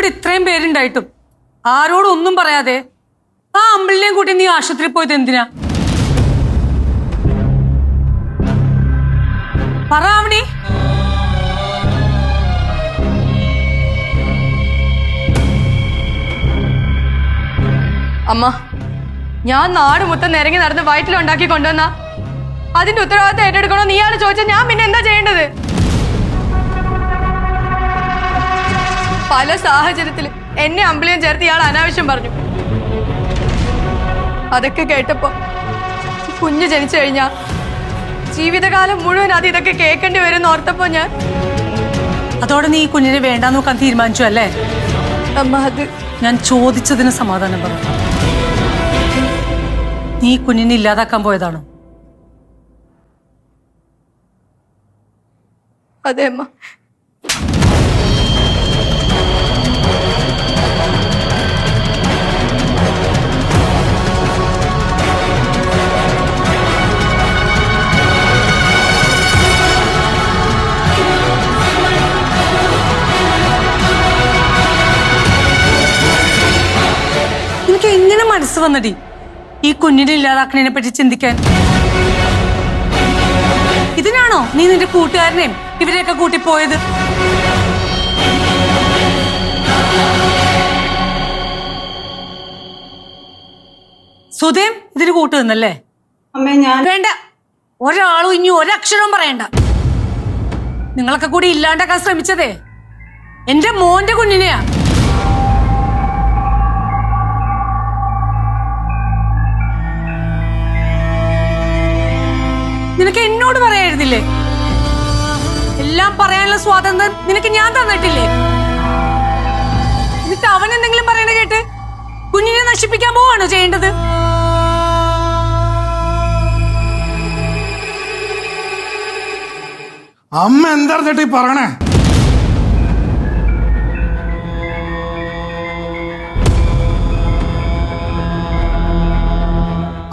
ഇവിടെ ഇത്രയും പേരുണ്ടായിട്ടും. ആരോടും ഒന്നും പറയാതെ ആ അമ്പിളിനെയും കൂട്ടി നീ ആശുപത്രിയിൽ പോയത് എന്തിനാ? പറ അമ്മ ഞാൻ നാട് മൊത്തം നിരങ്ങി നടന്ന് വയറ്റിലുണ്ടാക്കി കൊണ്ടുവന്ന. അതിന്റെ ഉത്തരവാദിത്തം ഏറ്റെടുക്കണോ നീയാണ് ചോദിച്ചാൽ ഞാൻ പിന്നെ എന്താ ചെയ്യേണ്ടത്? പല സാഹചര്യത്തിൽ എന്നെ അമ്പിളിയും ചേർത്ത് ഇയാൾ അനാവശ്യം പറഞ്ഞു. അതൊക്കെ കേട്ടപ്പോ കുഞ്ഞു ജനിച്ചു കഴിഞ്ഞാ ജീവിതകാലം മുഴുവൻ അത് ഇതൊക്കെ കേൾക്കേണ്ടി വരും ഓർത്തപ്പോ ഞാൻ. അതോടെ നീ ഈ കുഞ്ഞിനെ വേണ്ടാന്ന് നോക്കാൻ തീരുമാനിച്ചു അല്ലേ? അമ്മ അത് ഞാൻ ചോദിച്ചതിന് സമാധാനം പറഞ്ഞു നീ കുഞ്ഞിനെ ഇല്ലാതാക്കാൻ പോയതാണോ? അതെ അമ്മ. മനസ്സ് വന്നടി. ഈ കുഞ്ഞിനെ ഇല്ലാതാക്കണതിനെ പറ്റി ചിന്തിക്കാൻ. ഇതിനാണോ നീ നിന്റെ കൂട്ടുകാരനെയും ഇവരെയൊക്കെ കൂട്ടി പോയത് സുധേം ഇതിന് കൂട്ടു നിന്നല്ലേ വേണ്ട. ഒരാളും ഇനി ഒരക്ഷരവും പറയണ്ട. നിങ്ങളൊക്കെ കൂടി ഇല്ലാണ്ടാക്കാൻ ശ്രമിച്ചതേ. എന്റെ മോന്റെ കുഞ്ഞിനെയാ. പറയായിരുന്നില്ലേ എല്ലാം പറയാനുള്ള സ്വാതന്ത്ര്യം നിനക്ക് ഞാൻ തന്നിട്ടില്ലേ? എന്നിട്ട് അവൻ എന്തെങ്കിലും പറയണ കേട്ട് കുഞ്ഞിനെ നശിപ്പിക്കാൻ പോവാണോ ചെയ്യേണ്ടത്? അമ്മ എന്താ ഈ പറയണേ?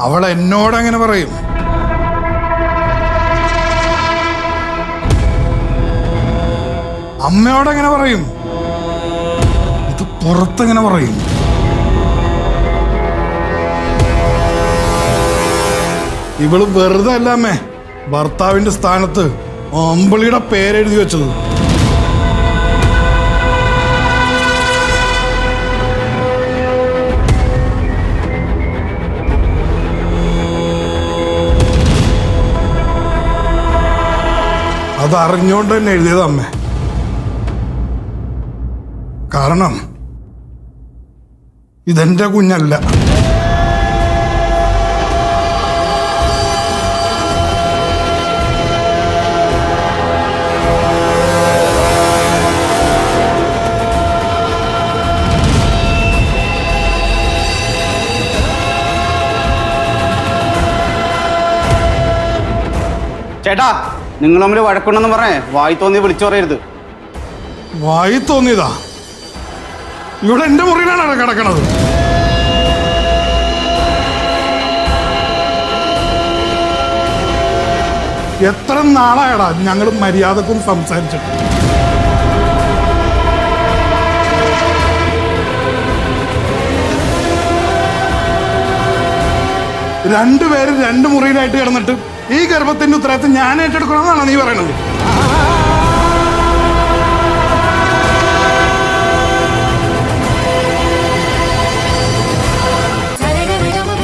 അവൾ എന്നോടങ്ങനെ പറയും. അമ്മയോട് എങ്ങനെ പറയും. ഇത് പുറത്തെങ്ങനെ പറയും. ഇവൾ വെറുതെ അല്ല അമ്മേ. ഭർത്താവിന്റെ സ്ഥാനത്ത് അമ്പിളിയുടെ പേരെഴുതി വെച്ചത്. അതറിഞ്ഞോണ്ട് തന്നെ എഴുതിയത് അമ്മേ. കാരണം ഇതെന്റെ കുഞ്ഞല്ല. ചേട്ടാ നിങ്ങൾ തമ്മിൽ വഴക്കുണ്ടെന്ന് പറഞ്ഞേ വായി തോന്നി വിളിച്ചു പറയരുത്. വായി തോന്നിയതാ? ഇവിടെ എന്റെ മുറിയിലാണ് കിടക്കണത്. എത്ര നാളായടാ ഞങ്ങൾ മര്യാദക്കും സംസാരിച്ചിട്ട്. രണ്ടുപേരും രണ്ട് മുറിയിലായിട്ട് കിടന്നിട്ട് ഈ ഗർഭത്തിന്റെ ഉത്തരവാദിത്തം ഞാൻ ഏറ്റെടുക്കണമെന്നാണ് നീ പറയണത്.